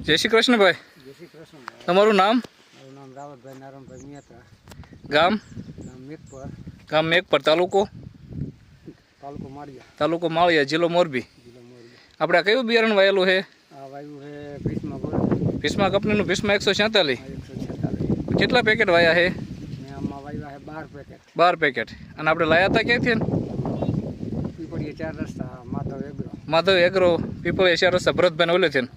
જય શ્રી કૃષ્ણભાઈ. જય શ્રી કૃષ્ણ તમારું નામ? મારું નામ રાવતભાઈ નારાયણભાઈ મિયાત્રા ગામ? ગામ મેઘપર. ગામ મેઘપર તાલુકો? તાલુકો માળિયા. તાલુકો માળિયા જિલ્લો મોરબી. જિલ્લો મોરબી. આપણે કયું બિયારણ વાયેલું છે? આ વાયુ છે ભીષ્મા ગોળ ભીષ્મા કંપનીનું ભીષ્મા એકસો છેતાલીસ. કેટલા પેકેટ વાયા છે? આમાં વાયુ છે બાર પેકેટ બાર પેકેટ અને આપણે લાયા હતા ક્યાંથી પીપળીએ ચાર રસ્તા માધવ એગ્રો. માધવ એગ્રો પીપળીએ ચાર રસ્તા ભરતભાઈ ઓલે ને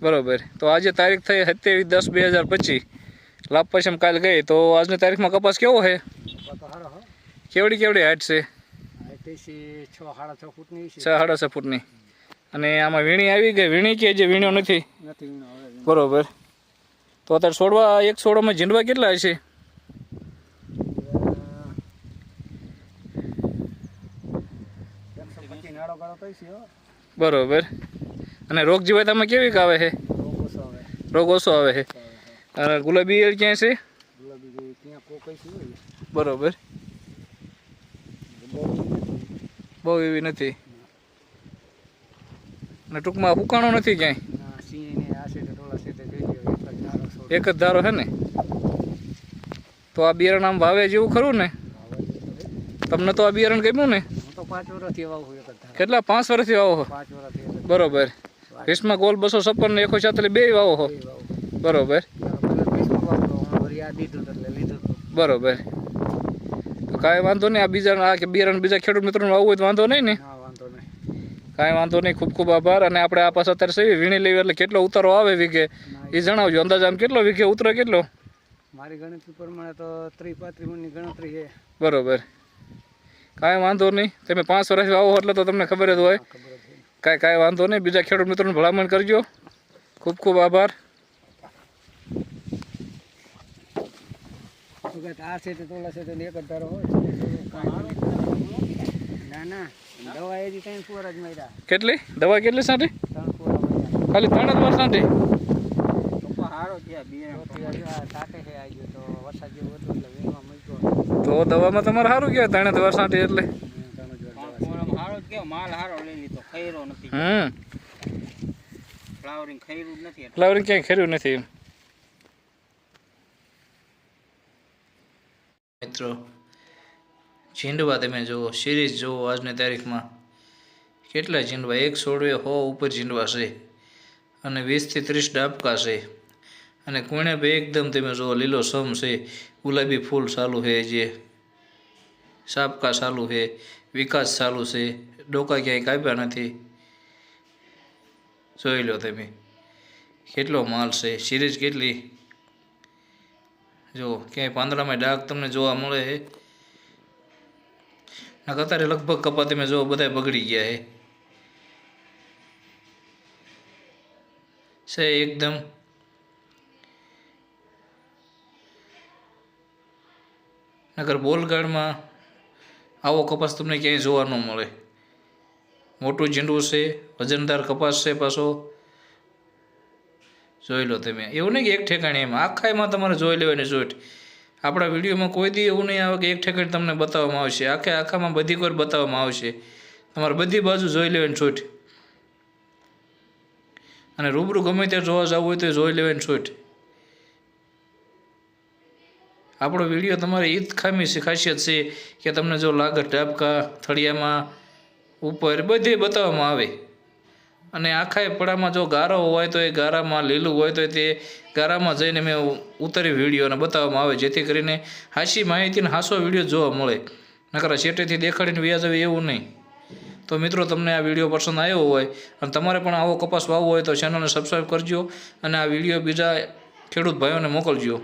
બરોબર. તો આજે તારીખ થઈ સત્યાવીસ દસ બે હજાર પચીસ. પછમ કાલ ગઈ. તો આજની તારીખમાં કપાસ કેવો છે? કેવડી કેવડી હાઈટ છે? છ સાડા છ ફૂટની. અને આમાં વીણી આવી ગઈ? વીણી કે જે વીણ્યો નથી. બરોબર. તો અત્યારે છોડવા એક છોડવામાં ઝીંડવા કેટલા હશે? બરોબર. અને રોગ જીવાતામાં કેવી આવે છે? રોગ ઓછો હવે રોગ ઓછો આવે છે. અને ગુલાબી એળ ક્યાંય છે? બરોબર. બહુ એવી નથી. અને ટૂંકમાં ફૂકાણો નથી ક્યાંય? એક જ ધારો છે ને? તો આ બિયારણ આમ વાવે જેવું ખરું ને? તમને તો આ બિયારણ ગમ્યું ને? કેટલા? પાંચ વર્ષથી વર્ષથી બરોબર. ભીષ્મા ગોલ બસો છપ્પન ને એકસો છાતલી બે વાવો હો. બરોબર. બરોબર તો કાંઈ વાંધો નહીં આ બીજા આ કે બિયારણ બીજા ખેડૂત મિત્રો વાવવું હોય તો વાંધો નહીં ને? કાંઈ વાંધો નહીં ખૂબ ખૂબ આભાર અને આપણે આ પાસે અત્યારે સહી વીણી લેવી એટલે કેટલો ઉતારો આવે વીઘે? એ જણાવજો અંદાજ આમ કેટલો વીઘે ઉતરે કેટલો? મારી ગણતરી પ્રમાણે તો ત્રીસ પાંત્રીસ મણની ગણતરી છે. બરોબર. કાંઈ વાંધો નહીં તમે પાંચ વર્ષ આવો એટલે તો તમને ખબર જ હોય. કાંઈ કાંઈ વાંધો નહીં. બીજા ખેડૂત મિત્રોને ભલામણ કરજો. ખૂબ ખૂબ આભાર. આ છે તે તોલા છે તે એક જ ધારો હોય. ના ના. દવા એજી ત્રણ ફુવારા જ માર્યા. કેટલી? દવા કેટલી સાંટી ખાલી ત્રણ જ વાર સાંટી તો વરસાદ જેવું એટલે વીણવા મૂક્યો તો દવામાં તમારે સારું કહેવાય ત્રણે જ વાર સાંટી એટલે. દવા માલ હારો લઈ લીધો ખૈરો નથી. હમ. ફ્લાવરિંગ ખૈરું નથી ફ્લાવરિંગ ક્યાંય ખેર્યું નથી મિત્રો ઝીંડવા તમે જુઓ સિરીઝ જુઓ આજની તારીખમાં. કેટલા ઝીંડવા? એક સોળવે હો ઉપર ઝીંડવા છે અને વીસથી ત્રીસ ડાબકા છે. અને કુણે બે એકદમ તમે જુઓ લીલો સમ છે. ગુલાબી ફૂલ ચાલુ છે જે. સાપકા ચાલુ છે. વિકાસ ચાલુ છે. ડોકા ક્યાંય કાપ્યા નથી. જોઈ લો તમે, કેટલો માલ છે, સિરીઝ કેટલી? જો ક્યાંય પાંદડામાં ડાઘ તમને જોવા મળે છે. ના, અત્યારે લગભગ કપા તમે જો બધા બગડી ગયા છે. છે એકદમ. નગર બોલગાડમાં આવો કપાસ તમને ક્યાંય જોવા ન મળે. મોટું ઝીંડું છે, વજનદાર કપાસ છે પાછો. જોઈ લો તમે. એવું નહીં કે એક ઠેકાણે એમ. આખામાં તમારે જોઈ લેવાની જોઈટ આપણા વિડીયોમાં કોઈ દી એવું નહીં આવે કે એક ઠેકાણે તમને બતાવવામાં આવશે. આખે આખામાં બધી કોર બતાવવામાં આવશે. તમારે બધી બાજુ જોઈ લેવાની છૂટ અને રૂબરૂ ગમે ત્યારે જોવા જવું હોય તો જોઈ લેવાની છૂટ આપણો વીડિયો તમારે જ ખામી છે, ખાસિયત છે કે તમને જો લાગત ટાપકા થળિયામાં ઉપર બધે બતાવવામાં આવે. અને આખા પડામાં જો ગારો હોય તો એ ગારામાં લીલું હોય તો તે ગારામાં જઈને મેં ઉતરી વિડીયોને બતાવવામાં આવે, જેથી કરીને હાસી માહિતીને હાસો વીડિયો જોવા મળે. નકર શેટેથી દેખાડીને વ્યાજ આવે એવું નહીં. તો મિત્રો, તમને આ વીડિયો પસંદ આવ્યો હોય અને તમારે પણ આવો કપાસ વાવવો હોય તો ચેનલને સબસ્ક્રાઈબ કરજો અને આ વીડિયો બીજા ખેડૂત ભાઈઓને મોકલજો.